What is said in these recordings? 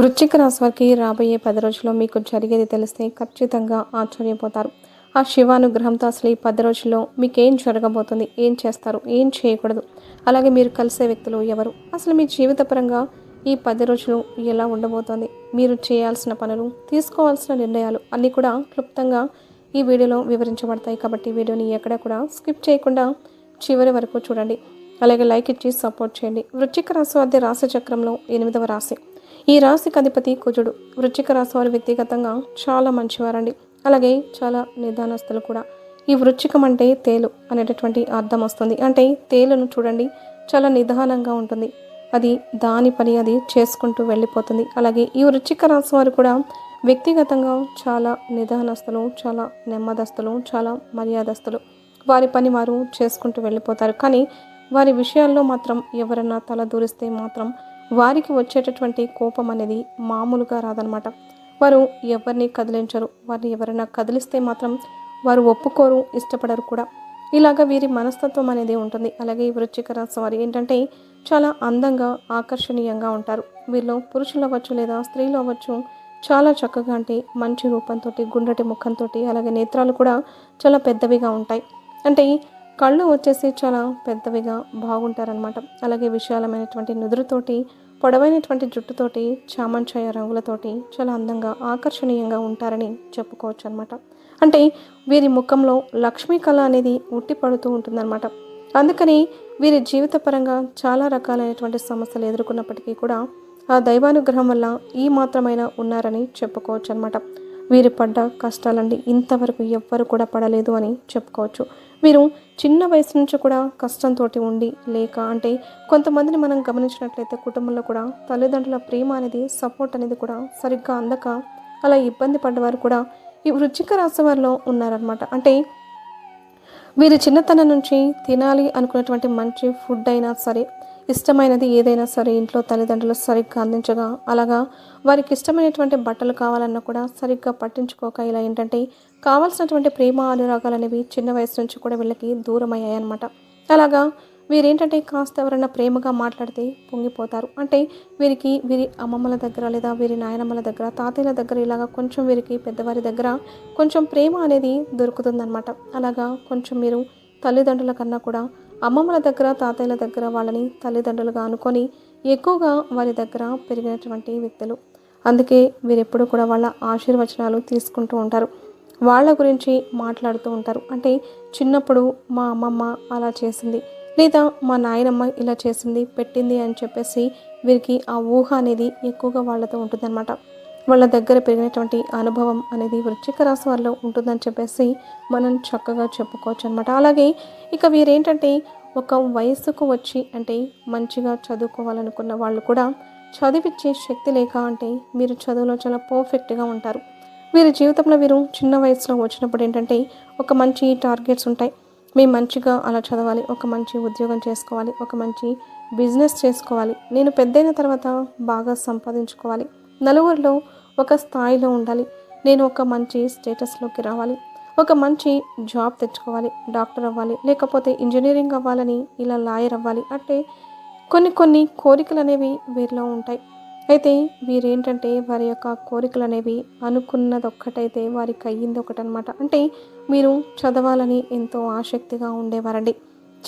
వృశ్చిక రాశి వారికి రాబోయే పది రోజుల్లో మీకు జరిగేది తెలిస్తే ఖచ్చితంగా ఆశ్చర్యపోతారు. ఆ శివానుగ్రహంతో అసలు ఈ పది రోజుల్లో మీకు ఏం జరగబోతుంది? ఏం చేస్తారు? ఏం చేయకూడదు? అలాగే మీరు కలిసే వ్యక్తులు ఎవరు? అసలు మీ జీవితపరంగా ఈ పది రోజులు ఎలా ఉండబోతోంది? మీరు చేయాల్సిన పనులు తీసుకోవాల్సిన నిర్ణయాలు అన్నీ కూడా క్లుప్తంగా ఈ వీడియోలో వివరించబడతాయి కాబట్టి వీడియోని ఎక్కడ కూడా స్కిప్ చేయకుండా చివరి వరకు చూడండి. అలాగే లైక్ ఇచ్చి సపోర్ట్ చేయండి. వృశ్చిక రాశి వారి రాశి చక్రంలో ఎనిమిదవ రాశి. ఈ రాశికి అధిపతి కుజుడు. వృశ్చిక రాశి వారు వ్యక్తిగతంగా చాలా మంచివారండి. అలాగే చాలా నిదానస్తులు కూడా. ఈ వృశ్చికం అంటే తేలు అనేటటువంటి అర్థం వస్తుంది. అంటే తేలును చూడండి చాలా నిదానంగా ఉంటుంది. అది దాని పని అది చేసుకుంటూ వెళ్ళిపోతుంది. అలాగే ఈ వృశ్చిక రాశి వారు కూడా వ్యక్తిగతంగా చాలా నిదానస్తులు చాలా నెమ్మదస్తులు చాలా మర్యాదస్తులు. వారి పని వారు చేసుకుంటూ వెళ్ళిపోతారు. కానీ వారి విషయాల్లో మాత్రం ఎవరన్నా తల దూరిస్తే మాత్రం వారికి వచ్చేటటువంటి కోపం అనేది మామూలుగా రాదనమాట వారు ఎవరిని కదిలించరు వారిని ఎవరైనా కదిలిస్తే మాత్రం వారు ఒప్పుకోరు ఇష్టపడరు కూడా. ఇలాగ వీరి మనస్తత్వం అనేది ఉంటుంది. అలాగే ఈ వృచ్చిక రాశి వారు ఏంటంటే చాలా అందంగా ఆకర్షణీయంగా ఉంటారు. వీళ్ళు పురుషులు అవ్వచ్చు లేదా స్త్రీలు అవ్వచ్చు చాలా చక్కగా అంటే మంచి రూపంతో గుండ్రటి ముఖంతో అలాగే నేత్రాలు కూడా చాలా పెద్దవిగా ఉంటాయి. అంటే కళ్ళు వచ్చేసి చాలా పెద్దవిగా బాగుంటారనమాట అలాగే విశాలమైనటువంటి నుదురుతోటి పొడవైనటువంటి జుట్టుతోటి చామంచాయ రంగులతోటి చాలా అందంగా ఆకర్షణీయంగా ఉంటారని చెప్పుకోవచ్చు అనమాట అంటే వీరి ముఖంలో లక్ష్మీ కళ అనేది ఉట్టి పడుతూ ఉంటుందన్నమాట. అందుకని వీరి జీవితపరంగా చాలా రకాలైనటువంటి సమస్యలు ఎదుర్కొన్నప్పటికీ కూడా ఆ దైవానుగ్రహం వల్ల ఈ మాత్రమైన ఉన్నారని చెప్పుకోవచ్చు అనమాట వీరు పడ్డ కష్టాలండి. ఇంతవరకు ఎవ్వరు కూడా పడలేదు అని చెప్పుకోవచ్చు. వీరు చిన్న వయసు నుంచి కూడా కష్టంతో ఉండి లేక అంటే కొంతమందిని మనం గమనించినట్లయితే కుటుంబంలో కూడా తల్లిదండ్రుల ప్రేమ అనేది సపోర్ట్ అనేది కూడా సరిగ్గా అందక అలా ఇబ్బంది పడ్డవారు కూడా ఈ వృచ్చిక రాశి వారిలో ఉన్నారనమాట అంటే వీరి చిన్నతనం నుంచి తినాలి అనుకున్నటువంటి మంచి ఫుడ్ అయినా సరే ఇష్టమైనది ఏదైనా సరే ఇంట్లో తల్లిదండ్రులు సరిగ్గా అందించగా అలాగా వారికి ఇష్టమైనటువంటి బట్టలు కావాలన్నా కూడా సరిగ్గా పట్టించుకోక ఇలా ఏంటంటే కావాల్సినటువంటి ప్రేమ అనురాగాలు అనేవి చిన్న వయసు నుంచి కూడా వీళ్ళకి దూరం అయ్యాయన్నమాట అలాగా వీరేంటంటే కాస్త ఎవరైనా ప్రేమగా మాట్లాడితే పొంగిపోతారు. అంటే వీరికి వీరి అమ్మమ్మల దగ్గర లేదా వీరి నాయనమ్మల దగ్గర తాతయ్యల దగ్గర ఇలాగా కొంచెం వీరికి పెద్దవారి దగ్గర కొంచెం ప్రేమ అనేది దొరుకుతుందన్నమాట. అలాగా కొంచెం మీరు తల్లిదండ్రుల కన్నా కూడా అమ్మమ్మల దగ్గర తాతయ్యల దగ్గర వాళ్ళని తల్లిదండ్రులుగా అనుకొని ఎక్కువగా వారి దగ్గర పెరిగినటువంటి వ్యక్తులు. అందుకే వీరెప్పుడు కూడా వాళ్ళ ఆశీర్వచనాలు తీసుకుంటూ ఉంటారు. వాళ్ళ గురించి మాట్లాడుతూ ఉంటారు. అంటే చిన్నప్పుడు మా అమ్మమ్మ అలా చేసింది లేదా మా నాయనమ్మ ఇలా చేసింది పెట్టింది అని చెప్పేసి వీరికి ఆ ఊహ అనేది ఎక్కువగా వాళ్ళతో ఉంటుందన్నమాట. వాళ్ళ దగ్గర పెరిగినటువంటి అనుభవం అనేది వృశ్చిక రాశి వారిలో ఉంటుందని చెప్పేసి మనం చక్కగా చెప్పుకోవచ్చు అనమాట అలాగే ఇక వీరేంటంటే ఒక వయసుకు వచ్చి అంటే మంచిగా చదువుకోవాలనుకున్న వాళ్ళు కూడా చదివిచ్చే శక్తి లేక అంటే మీరు చదువులో చాలా పర్ఫెక్ట్గా ఉంటారు. వీరి జీవితంలో వీరు చిన్న వయసులో వచ్చినప్పుడు ఏంటంటే ఒక మంచి టార్గెట్స్ ఉంటాయి. మేము మంచిగా అలా చదవాలి ఒక మంచి ఉద్యోగం చేసుకోవాలి ఒక మంచి బిజినెస్ చేసుకోవాలి నేను పెద్దయిన తర్వాత బాగా సంపాదించుకోవాలి నలుగురిలో ఒక స్థాయిలో ఉండాలి. నేను ఒక మంచి స్టేటస్లోకి రావాలి. ఒక మంచి జాబ్ తెచ్చుకోవాలి. డాక్టర్ అవ్వాలి. లేకపోతే ఇంజనీరింగ్ అవ్వాలని ఇలా లాయర్ అవ్వాలి. అంటే కొన్ని కొన్ని కోరికలు అనేవి వీరిలో ఉంటాయి. అయితే వీరేంటంటే వారి యొక్క కోరికలు అనేవి అనుకున్నది ఒక్కటైతే వారికి అయ్యింది ఒకటనమాట. అంటే మీరు చదవాలని ఎంతో ఆసక్తిగా ఉండేవారండి.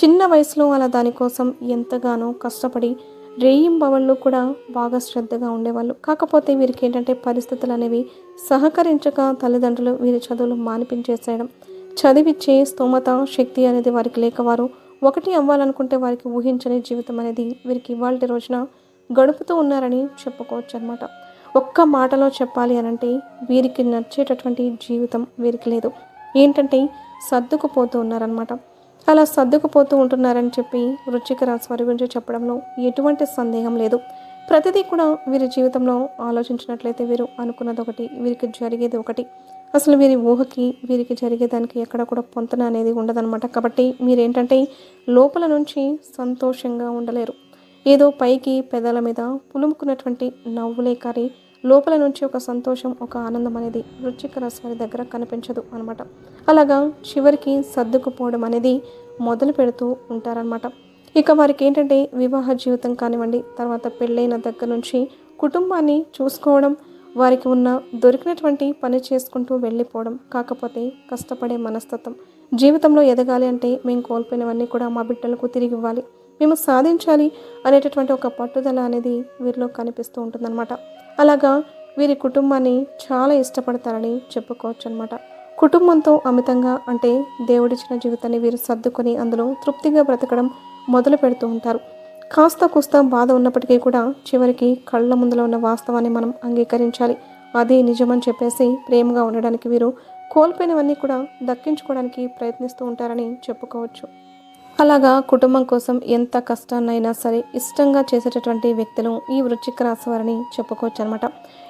చిన్న వయసులో అలా దానికోసం ఎంతగానో కష్టపడి రేయింబవళ్ళు కూడా బాగా శ్రద్ధగా ఉండేవాళ్ళు. కాకపోతే వీరికి ఏంటంటే పరిస్థితులు అనేవి సహకరించక తల్లిదండ్రులు వీరి చదువులు మానిపించేసేయడం చదివిచ్చే స్తోమత శక్తి అనేది వారికి లేక వారు ఒకటి అవ్వాలనుకుంటే వారికి ఊహించని జీవితం అనేది వీరికి ఇవాళ రోజున గడుపుతూ ఉన్నారని చెప్పుకోవచ్చు అనమాట ఒక్క మాటలో చెప్పాలి అనంటే వీరికి నచ్చేటటువంటి జీవితం వీరికి లేదు. ఏంటంటే సర్దుకుపోతూ ఉన్నారనమాట అలా సర్దుకుపోతూ ఉంటున్నారని చెప్పి వృశ్చిక రాశి వారి గురించి చెప్పడంలో ఎటువంటి సందేహం లేదు. ప్రతిదీ కూడా వీరి జీవితంలో ఆలోచించినట్లయితే వీరు అనుకున్నది ఒకటి వీరికి జరిగేది ఒకటి. అసలు వీరి ఊహకి వీరికి జరిగేదానికి ఎక్కడ కూడా పొంతన అనేది ఉండదన్నమాట. కాబట్టి మీరేంటంటే లోపల నుంచి సంతోషంగా ఉండలేరు. ఏదో పైకి పెదాల మీద పులుముకున్నటువంటి నవ్వులే కానీ లోపల నుంచి ఒక సంతోషం ఒక ఆనందం అనేది వృశ్చిక రాశి వారి దగ్గర కనిపించదు అనమాట అలాగా చివరికి సర్దుకుపోవడం అనేది మొదలు పెడుతూ ఉంటారనమాట ఇక వారికి ఏంటంటే వివాహ జీవితం కానివ్వండి తర్వాత పెళ్ళైన దగ్గర నుంచి కుటుంబాన్ని చూసుకోవడం వారికి ఉన్న దొరికినటువంటి పని చేసుకుంటూ వెళ్ళిపోవడం కాకపోతే కష్టపడే మనస్తత్వం. జీవితంలో ఎదగాలి అంటే మేము కోల్పోయినవన్నీ కూడా మా బిడ్డలకు తిరిగి ఇవ్వాలి. మేము సాధించాలి అనేటటువంటి ఒక పట్టుదల అనేది వీరిలో కనిపిస్తూ ఉంటుందన్నమాట. అలాగా వీరి కుటుంబాన్ని చాలా ఇష్టపడతారని చెప్పుకోవచ్చు అనమాట కుటుంబంతో అమితంగా అంటే దేవుడిచ్చిన జీవితాన్ని వీరు సర్దుకొని అందులో తృప్తిగా బ్రతకడం మొదలు పెడుతూ ఉంటారు. కాస్త కుస్త బాధ ఉన్నప్పటికీ కూడా చివరికి కళ్ళ ముందులో ఉన్న వాస్తవాన్ని మనం అంగీకరించాలి. అదే నిజమని చెప్పేసి ప్రేమగా ఉండడానికి వీరు కోల్పోయినవన్నీ కూడా దక్కించుకోవడానికి ప్రయత్నిస్తూ ఉంటారని చెప్పుకోవచ్చు. అలాగా కుటుంబం కోసం ఎంత కష్టాన్నైనా సరే ఇష్టంగా చేసేటటువంటి వ్యక్తులు ఈ వృశ్చిక రాశి వారిని చెప్పుకోవచ్చు అనమాట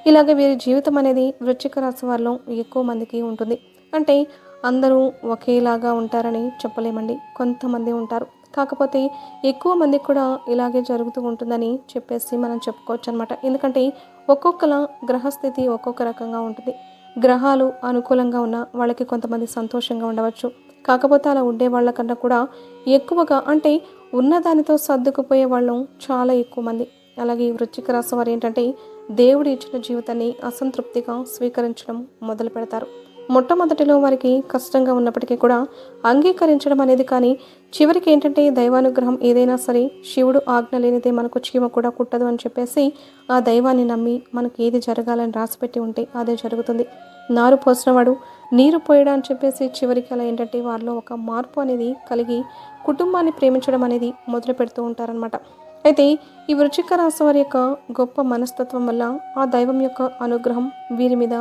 ఇలాగే వీరి జీవితం అనేది వృశ్చిక రాశి వారిలో ఎక్కువ మందికి ఉంటుంది. అంటే అందరూ ఒకేలాగా ఉంటారని చెప్పలేమండి. కొంతమంది ఉంటారు. కాకపోతే ఎక్కువ మంది కూడా ఇలాగే జరుగుతూ ఉంటుందని చెప్పేసి మనం చెప్పుకోవచ్చు అనమాట ఎందుకంటే ఒక్కొక్కల గ్రహస్థితి ఒక్కొక్క రకంగా ఉంటుంది. గ్రహాలు అనుకూలంగా ఉన్న వాళ్ళకి కొంతమంది సంతోషంగా ఉండవచ్చు. కాకపోతే అలా ఉండే వాళ్ళకన్నా కూడా ఎక్కువగా అంటే ఉన్నదానితో సర్దుకుపోయే వాళ్ళం చాలా ఎక్కువ మంది. అలాగే ఈ వృశ్చిక రాశి వారు ఏంటంటే దేవుడు ఇచ్చిన జీవితాన్ని అసంతృప్తిగా స్వీకరించడం మొదలు పెడతారు మొట్టమొదటిలో వారికి కష్టంగా ఉన్నప్పటికీ కూడా అంగీకరించడం అనేది కానీ చివరికి ఏంటంటే దైవానుగ్రహం ఏదైనా సరే శివుడు ఆజ్ఞ లేనిదే మనకు చీమ కూడా కుట్టదు అని చెప్పేసి ఆ దైవాన్ని నమ్మి మనకి ఏది జరగాలని రాసిపెట్టి ఉంటే అదే జరుగుతుంది. నారు పోసినవాడు నీరు పోయడా అని చెప్పేసి చివరికి అలా ఏంటంటే వారిలో ఒక మార్పు అనేది కలిగి కుటుంబాన్ని ప్రేమించడం అనేది మొదలు పెడుతూ ఉంటారనమాట అయితే ఈ వృచ్చిక రాశి వారి యొక్క గొప్ప మనస్తత్వం వల్ల ఆ దైవం యొక్క అనుగ్రహం వీరి మీద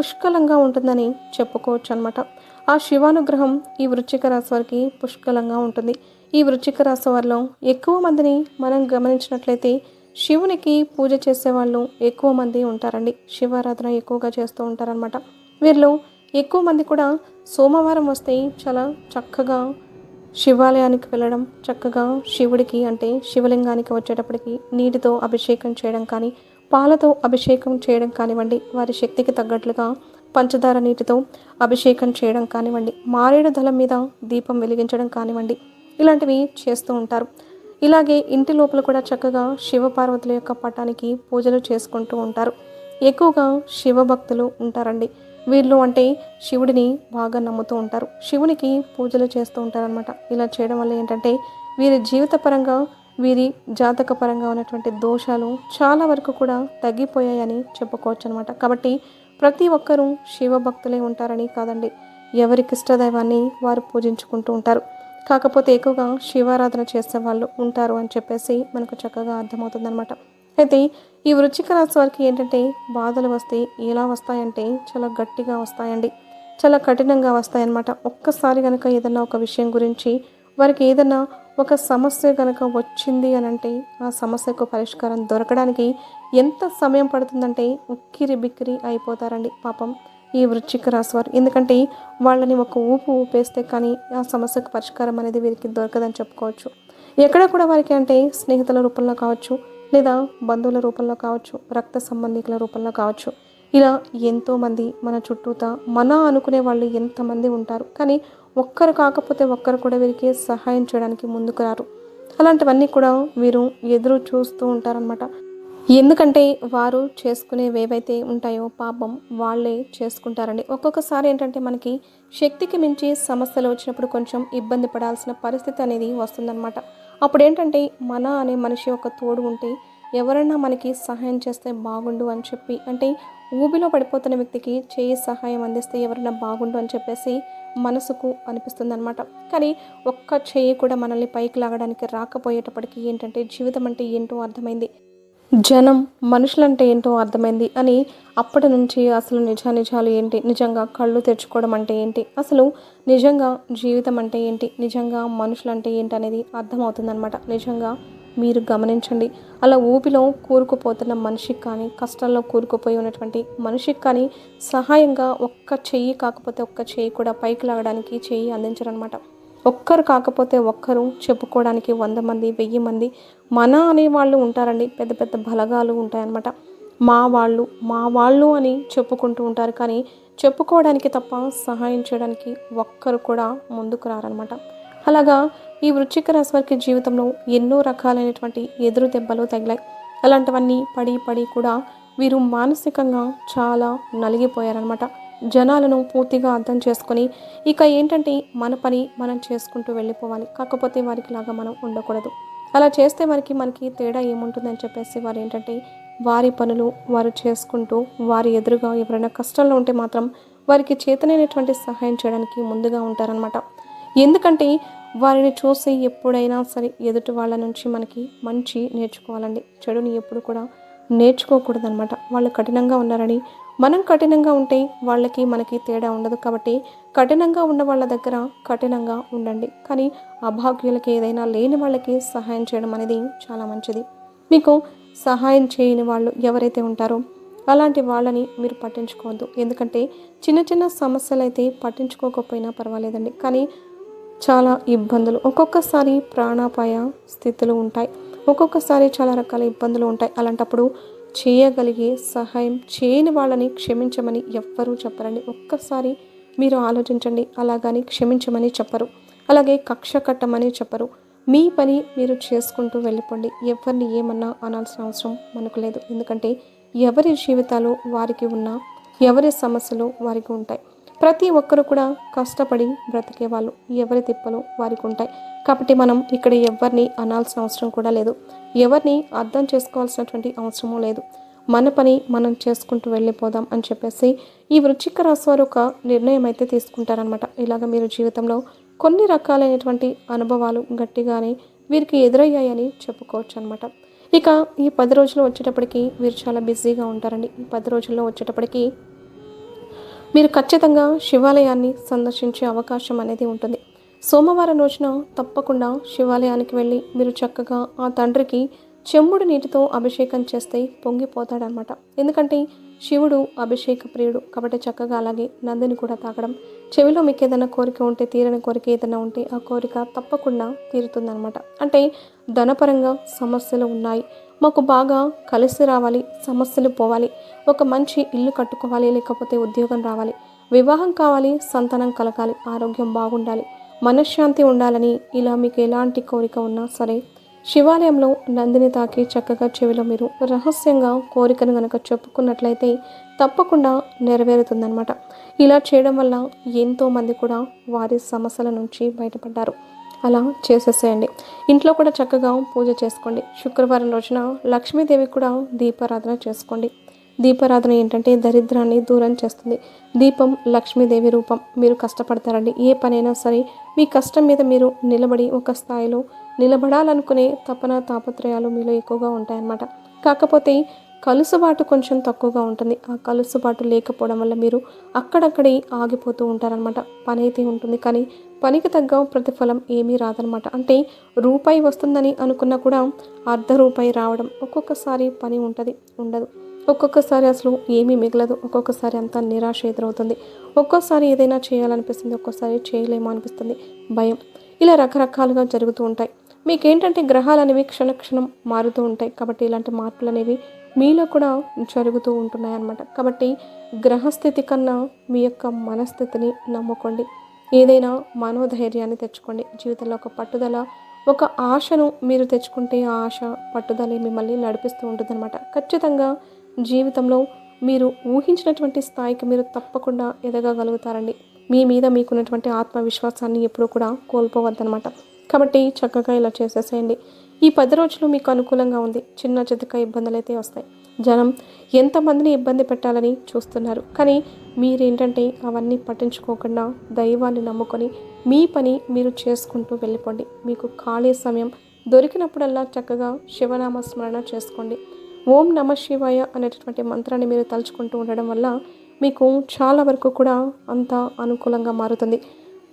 పుష్కలంగా ఉంటుందని చెప్పుకోవచ్చు అనమాట ఆ శివానుగ్రహం ఈ వృచ్చిక రాశి వారికి పుష్కలంగా ఉంటుంది. ఈ వృచ్చిక రాశి వారిలో ఎక్కువ మందిని మనం గమనించినట్లయితే శివునికి పూజ చేసేవాళ్ళు ఎక్కువ మంది ఉంటారండి. శివారాధన ఎక్కువగా చేస్తూ ఉంటారనమాట వీరిలో ఎక్కువ మంది కూడా సోమవారం వస్తే చాలా చక్కగా శివాలయానికి వెళ్ళడం చక్కగా శివుడికి అంటే శివలింగానికి వచ్చేటప్పటికి నీటితో అభిషేకం చేయడం కానీ పాలతో అభిషేకం చేయడం కానివ్వండి వారి శక్తికి తగ్గట్లుగా పంచదార నీటితో అభిషేకం చేయడం కానివ్వండి మారేడు దళం మీద దీపం వెలిగించడం కానివ్వండి ఇలాంటివి చేస్తూ ఉంటారు. ఇలాగే ఇంటి లోపల కూడా చక్కగా శివపార్వతుల యొక్క పటానికి పూజలు చేసుకుంటూ ఉంటారు. ఎక్కువగా శివభక్తులు ఉంటారండి. వీళ్ళు అంటే శివుడిని బాగా నమ్ముతూ ఉంటారు. శివునికి పూజలు చేస్తూ ఉంటారనమాట ఇలా చేయడం వల్ల ఏంటంటే వీరి జీవిత పరంగా వీరి జాతక పరంగా ఉన్నటువంటి దోషాలు చాలా వరకు కూడా తగ్గిపోయాయని చెప్పుకోవచ్చు అనమాట కాబట్టి ప్రతి ఒక్కరూ శివభక్తులే ఉంటారని కాదండి. ఎవరికి ఇష్టదైవాన్ని వారు పూజించుకుంటూ ఉంటారు. కాకపోతే ఎక్కువగా శివారాధన చేసే వాళ్ళు ఉంటారు అని చెప్పేసి మనకు చక్కగా అర్థమవుతుందనమాట అయితే ఈ వృచ్చిక రాశి వారికి ఏంటంటే బాధలు వస్తే ఎలా వస్తాయంటే చాలా గట్టిగా వస్తాయండి. చాలా కఠినంగా వస్తాయన్నమాట. ఒక్కసారి కనుక ఏదన్నా ఒక విషయం గురించి వారికి ఏదన్నా ఒక సమస్య కనుక వచ్చింది అని అంటే ఆ సమస్యకు పరిష్కారం దొరకడానికి ఎంత సమయం పడుతుందంటే ఉక్కిరి బిక్కిరి అయిపోతారండి పాపం ఈ వృశ్చిక రాశి వారు. ఎందుకంటే వాళ్ళని ఒక ఊపు ఊపేస్తే కానీ ఆ సమస్యకు పరిష్కారం అనేది వీరికి దొరకదని చెప్పుకోవచ్చు. ఎక్కడ కూడా వారికి అంటే స్నేహితుల రూపంలో కావచ్చు లేదా బంధువుల రూపంలో కావచ్చు రక్త సంబంధికుల రూపంలో కావచ్చు. ఇలా ఎంతోమంది మన చుట్టూతా మన అనుకునే వాళ్ళు ఎంతమంది ఉంటారు. కానీ ఒక్కరు కాకపోతే ఒక్కరు కూడా వీరికి సహాయం చేయడానికి ముందుకు రారు. అలాంటివన్నీ కూడా వీరు ఎదురు చూస్తూ ఉంటారనమాట ఎందుకంటే వారు చేసుకునేవి ఏవైతే ఉంటాయో పాపం వాళ్ళే చేసుకుంటారండి. ఒక్కొక్కసారి ఏంటంటే మనకి శక్తికి మించి సమస్యలు వచ్చినప్పుడు కొంచెం ఇబ్బంది పడాల్సిన పరిస్థితి అనేది వస్తుందన్నమాట. అప్పుడు ఏంటంటే మన అనే మనిషి ఒక తోడు ఉంటే ఎవరైనా మనకి సహాయం చేస్తే బాగుండు అని చెప్పి అంటే ఊబిలో పడిపోతున్న వ్యక్తికి చేయి సహాయం అందిస్తే ఎవరైనా బాగుండు అని చెప్పేసి మనసుకు అనిపిస్తుంది అనమాట కానీ ఒక్క చేయి కూడా మనల్ని పైకి లాగడానికి రాకపోయేటప్పటికి ఏంటంటే జీవితం అంటే ఏంటో అర్థమైంది. జనం మనుషులంటే ఏంటో అర్థమైంది అని అప్పటి నుంచి అసలు నిజానిజాలు ఏంటి? నిజంగా కళ్ళు తెరుచుకోవడం అంటే ఏంటి? అసలు నిజంగా జీవితం అంటే ఏంటి? నిజంగా మనుషులంటే ఏంటి అనేది అర్థమవుతుందన్నమాట. నిజంగా మీరు గమనించండి. అలా ఊపిలో కూరుకుపోతున్న మనిషికి కానీ కష్టాల్లో కూరుకుపోయి ఉన్నటువంటి మనిషికి కానీ సహాయంగా ఒక్క చెయ్యి కాకపోతే ఒక్క చెయ్యి కూడా పైకి లాగడానికి చెయ్యి అందించరనమాట ఒక్కరు కాకపోతే ఒక్కరు చెప్పుకోవడానికి వంద మంది వెయ్యి మంది మన అనే వాళ్ళు ఉంటారండి. పెద్ద పెద్ద బలగాలు ఉంటాయన్నమాట. మా వాళ్ళు మా వాళ్ళు అని చెప్పుకుంటూ ఉంటారు. కానీ చెప్పుకోవడానికి తప్ప సహాయం చేయడానికి ఒక్కరు కూడా ముందుకు రారనమాట అలాగా ఈ వృశ్చిక రాశి వారికి జీవితంలో ఎన్నో రకాలైనటువంటి ఎదురు దెబ్బలు తగిలాయి. అలాంటివన్నీ పడి పడి కూడా వీరు మానసికంగా చాలా నలిగిపోయారనమాట జనాలను పూర్తిగా అర్థం చేసుకొని ఇక ఏంటంటే మన పని మనం చేసుకుంటూ వెళ్ళిపోవాలి. కాకపోతే వారికి లాగా మనం ఉండకూడదు. అలా చేస్తే వారికి మనకి తేడా ఏముంటుందని చెప్పేసి వారు ఏంటంటే వారి పనులు వారు చేసుకుంటూ వారి ఎదురుగా ఎవరైనా కష్టంలో ఉంటే మాత్రం వారికి చేతనైనటువంటి సహాయం చేయడానికి ముందుగా ఉంటారనమాట ఎందుకంటే వారిని చూసి ఎప్పుడైనా సరే ఎదుటి వాళ్ళ నుంచి మనకి మంచి నేర్చుకోవాలండి. చెడుని ఎప్పుడు కూడా నేర్చుకోకూడదనమాట వాళ్ళు కఠినంగా ఉన్నారని మనం కఠినంగా ఉంటే వాళ్ళకి మనకి తేడా ఉండదు కాబట్టి కఠినంగా ఉన్న వాళ్ళ దగ్గర కఠినంగా ఉండండి. కానీ అభాగ్యులకి ఏదైనా లేని వాళ్ళకి సహాయం చేయడం అనేది చాలా మంచిది. మీకు సహాయం చేయని వాళ్ళు ఎవరైతే ఉంటారో అలాంటి వాళ్ళని మీరు పట్టించుకోవద్దు. ఎందుకంటే చిన్న చిన్న సమస్యలు అయితే పట్టించుకోకపోయినా పర్వాలేదండి. కానీ చాలా ఇబ్బందులు. ఒక్కొక్కసారి ప్రాణాపాయ స్థితులు ఉంటాయి. ఒక్కొక్కసారి చాలా రకాల ఇబ్బందులు ఉంటాయి. అలాంటప్పుడు చేయగలిగే సహాయం చేయని వాళ్ళని క్షమించమని ఎవ్వరూ చెప్పరండి. ఒక్కసారి మీరు ఆలోచించండి. అలాగని క్షమించమని చెప్పరు. అలాగే కక్ష కట్టమని చెప్పరు. మీ పని మీరు చేసుకుంటూ వెళ్ళిపోండి. ఎవరిని ఏమన్నా అనాల్సిన అవసరం మనకు లేదు. ఎందుకంటే ఎవరి జీవితాలు వారికి ఉన్నా ఎవరి సమస్యలు వారికి ఉంటాయి. ప్రతి ఒక్కరు కూడా కష్టపడి బ్రతికే వాళ్ళు ఎవరి తిప్పలు వారికి ఉంటాయి. కాబట్టి మనం ఇక్కడ ఎవరిని అనాల్సిన అవసరం కూడా లేదు. ఎవరిని అర్థం చేసుకోవాల్సినటువంటి అవసరమూ లేదు. మన పని మనం చేసుకుంటూ వెళ్ళిపోదాం అని చెప్పేసి ఈ వృచ్చిక రాశి వారు ఒక నిర్ణయం అయితే తీసుకుంటారనమాట ఇలాగ మీరు జీవితంలో కొన్ని రకాలైనటువంటి అనుభవాలు గట్టిగానే వీరికి ఎదురయ్యాయని చెప్పుకోవచ్చు అనమాట ఇక ఈ పది రోజులు వచ్చేటప్పటికి వీరు చాలా బిజీగా ఉంటారండి. ఈ పది రోజుల్లో వచ్చేటప్పటికి మీరు ఖచ్చితంగా శివాలయాన్ని సందర్శించే అవకాశం అనేది ఉంటుంది. సోమవారం రోజున తప్పకుండా శివాలయానికి వెళ్ళి మీరు చక్కగా ఆ తండ్రికి చెమ్ముడు నీటితో అభిషేకం చేస్తే పొంగిపోతాడనమాట ఎందుకంటే శివుడు అభిషేక ప్రియుడు. కాబట్టి చక్కగా అలాగే నందిని కూడా తాగడం చెవిలో మీకు ఏదైనా కోరిక ఉంటే తీరని కోరిక ఏదైనా ఉంటే ఆ కోరిక తప్పకుండా తీరుతుందనమాట అంటే ధనపరంగా సమస్యలు ఉన్నాయి. మాకు బాగా కలిసి రావాలి సమస్యలు పోవాలి. ఒక మంచి ఇల్లు కట్టుకోవాలి లేకపోతే ఉద్యోగం రావాలి. వివాహం కావాలి సంతానం కలగాలి ఆరోగ్యం బాగుండాలి. మనశ్శాంతి ఉండాలని ఇలా మీకు ఎలాంటి కోరిక ఉన్నా సరే శివాలయంలో నందిని తాకి చక్కగా చెవిలో మీరు రహస్యంగా కోరికను గనక చెప్పుకున్నట్లయితే తప్పకుండా నెరవేరుతుందనమాట ఇలా చేయడం వల్ల ఎంతోమంది కూడా వారి సమస్యల నుంచి బయటపడ్డారు. అలా చేసేసేయండి. ఇంట్లో కూడా చక్కగా పూజ చేసుకోండి. శుక్రవారం రోజున లక్ష్మీదేవి కూడా దీపారాధన చేసుకోండి. దీపారాధన ఏంటంటే దరిద్రాన్ని దూరం చేస్తుంది. దీపం లక్ష్మీదేవి రూపం. మీరు కష్టపడతారండి. ఏ పనైనా సరే మీ కష్టం మీద మీరు నిలబడి ఒక స్థాయిలో నిలబడాలనుకునే తపన తాపత్రయాలు మీలో ఎక్కువగా ఉంటాయన్నమాట. కాకపోతే కలుసుబాటు కొంచెం తక్కువగా ఉంటుంది. ఆ కలుసుబాటు లేకపోవడం వల్ల మీరు అక్కడక్కడే ఆగిపోతూ ఉంటారనమాట పని అయితే ఉంటుంది కానీ పనికి తగ్గ ప్రతిఫలం ఏమీ రాదనమాట అంటే రూపాయి వస్తుందని అనుకున్నా కూడా అర్ధ రూపాయి రావడం ఒక్కొక్కసారి పని ఉంటుంది ఉండదు. ఒక్కొక్కసారి అసలు ఏమీ మిగలదు. ఒక్కొక్కసారి అంతా నిరాశ ఎదురవుతుంది. ఒక్కోసారి ఏదైనా చేయాలనిపిస్తుంది ఒక్కోసారి చేయలేమో అనిపిస్తుంది. భయం. ఇలా రకరకాలుగా జరుగుతూ ఉంటాయి. మీకేంటంటే గ్రహాలు అనేవి క్షణక్షణం మారుతూ ఉంటాయి. కాబట్టి ఇలాంటి మార్పులు అనేవి మీలో కూడా జరుగుతూ ఉంటున్నాయన్నమాట. కాబట్టి గ్రహస్థితి కన్నా మీ యొక్క మనస్థితిని నమ్ముకోండి. ఏదైనా మనోధైర్యాన్ని తెచ్చుకోండి. జీవితంలో ఒక పట్టుదల ఒక ఆశను మీరు తెచ్చుకుంటే ఆ ఆశ పట్టుదల మిమ్మల్ని నడిపిస్తూ ఉంటుందన్నమాట. ఖచ్చితంగా జీవితంలో మీరు ఊహించినటువంటి స్థాయికి మీరు తప్పకుండా ఎదగగలుగుతారండి. మీ మీద మీకున్నటువంటి ఆత్మవిశ్వాసాన్ని ఎప్పుడూ కూడా కోల్పోవద్దనమాట కాబట్టి చక్కగా ఇలా చేసేసేయండి. ఈ పది రోజులు మీకు అనుకూలంగా ఉంది. చిన్న చితక ఇబ్బందులు అయితే వస్తాయి. జనం ఎంతమందిని ఇబ్బంది పెట్టాలని చూస్తున్నారు. కానీ మీరేంటంటే అవన్నీ పట్టించుకోకుండా దైవాన్ని నమ్ముకొని మీ పని మీరు చేసుకుంటూ వెళ్ళిపోండి. మీకు ఖాళీ సమయం దొరికినప్పుడల్లా చక్కగా శివనామ స్మరణ చేసుకోండి. ఓం నమ శివాయ అనేటటువంటి మంత్రాన్ని మీరు తలుచుకుంటూ ఉండడం వల్ల మీకు చాలా వరకు కూడా అంత అనుకూలంగా మారుతుంది.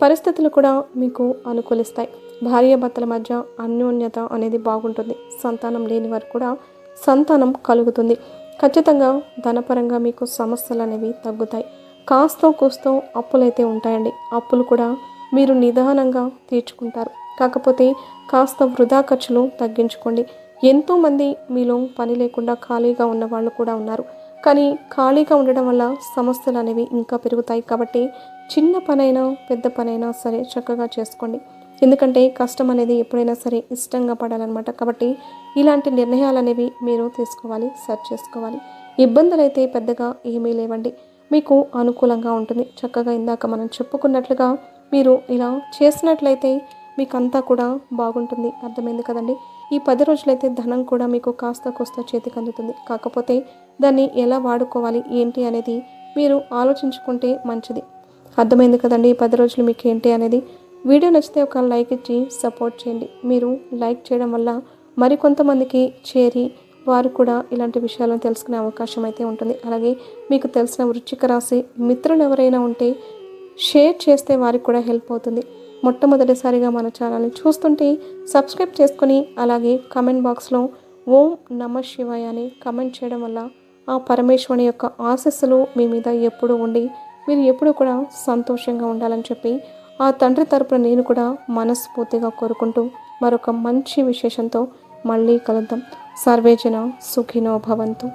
పరిస్థితులు కూడా మీకు అనుకూలిస్తాయి. భార్యాభర్తల మధ్య అన్యోన్యత అనేది బాగుంటుంది. సంతానం లేని వారు కూడా సంతానం కలుగుతుంది. ఖచ్చితంగా ధనపరంగా మీకు సమస్యలు అనేవి తగ్గుతాయి. కాస్తో కూస్తో అప్పులైతే ఉంటాయండి. అప్పులు కూడా మీరు నిదానంగా తీర్చుకుంటారు. కాకపోతే కాస్త వృధా ఖర్చులు తగ్గించుకోండి. ఎంతోమంది మీలో పని లేకుండా ఖాళీగా ఉన్న వాళ్ళు కూడా ఉన్నారు. కానీ ఖాళీగా ఉండడం వల్ల సమస్యలు అనేవి ఇంకా పెరుగుతాయి. కాబట్టి చిన్న పనైనా పెద్ద పనైనా సరే చక్కగా చేసుకోండి. ఎందుకంటే కష్టం అనేది ఎప్పుడైనా సరే ఇష్టంగా పడాలన్నమాట. కాబట్టి ఇలాంటి నిర్ణయాలు అనేవి మీరు తీసుకోవాలి సెర్చ్ చేసుకోవాలి. ఇబ్బందులు అయితే పెద్దగా ఏమీ లేవండి. మీకు అనుకూలంగా ఉంటుంది. చక్కగా ఇందాక మనం చెప్పుకున్నట్లుగా మీరు ఇలా చేసినట్లయితే మీకు అంతా కూడా బాగుంటుంది. అర్థమైంది కదండి? ఈ పది రోజులైతే ధనం కూడా మీకు కాస్త కోస్త చేతికి అందుతుంది. కాకపోతే దాన్ని ఎలా వాడుకోవాలి ఏంటి అనేది మీరు ఆలోచించుకుంటే మంచిది. అర్థమైంది కదండి? ఈ పది రోజులు మీకు ఏంటి అనేది? వీడియో నచ్చితే ఒక లైక్ ఇచ్చి సపోర్ట్ చేయండి. మీరు లైక్ చేయడం వల్ల మరికొంతమందికి చేరి వారు కూడా ఇలాంటి విషయాలను తెలుసుకునే అవకాశం అయితే ఉంటుంది. అలాగే మీకు తెలిసిన వృచ్చిక రాశి మిత్రులు ఎవరైనా ఉంటే షేర్ చేస్తే వారికి కూడా హెల్ప్ అవుతుంది. మొట్టమొదటిసారిగా మన ఛానల్ని చూస్తుంటే సబ్స్క్రైబ్ చేసుకొని అలాగే కమెంట్ బాక్స్లో ఓం నమ శివాయ అని కమెంట్ చేయడం వల్ల ఆ పరమేశ్వరుని యొక్క ఆశస్సులు మీ మీద ఎప్పుడూ ఉండి మీరు ఎప్పుడూ కూడా సంతోషంగా ఉండాలని చెప్పి ఆ తండ్రి తరపున నేను కూడా మనస్ఫూర్తిగా కోరుకుంటూ మరొక మంచి విశేషంతో మళ్ళీ కలుద్దాం. సర్వేజన సుఖినో భవంతు.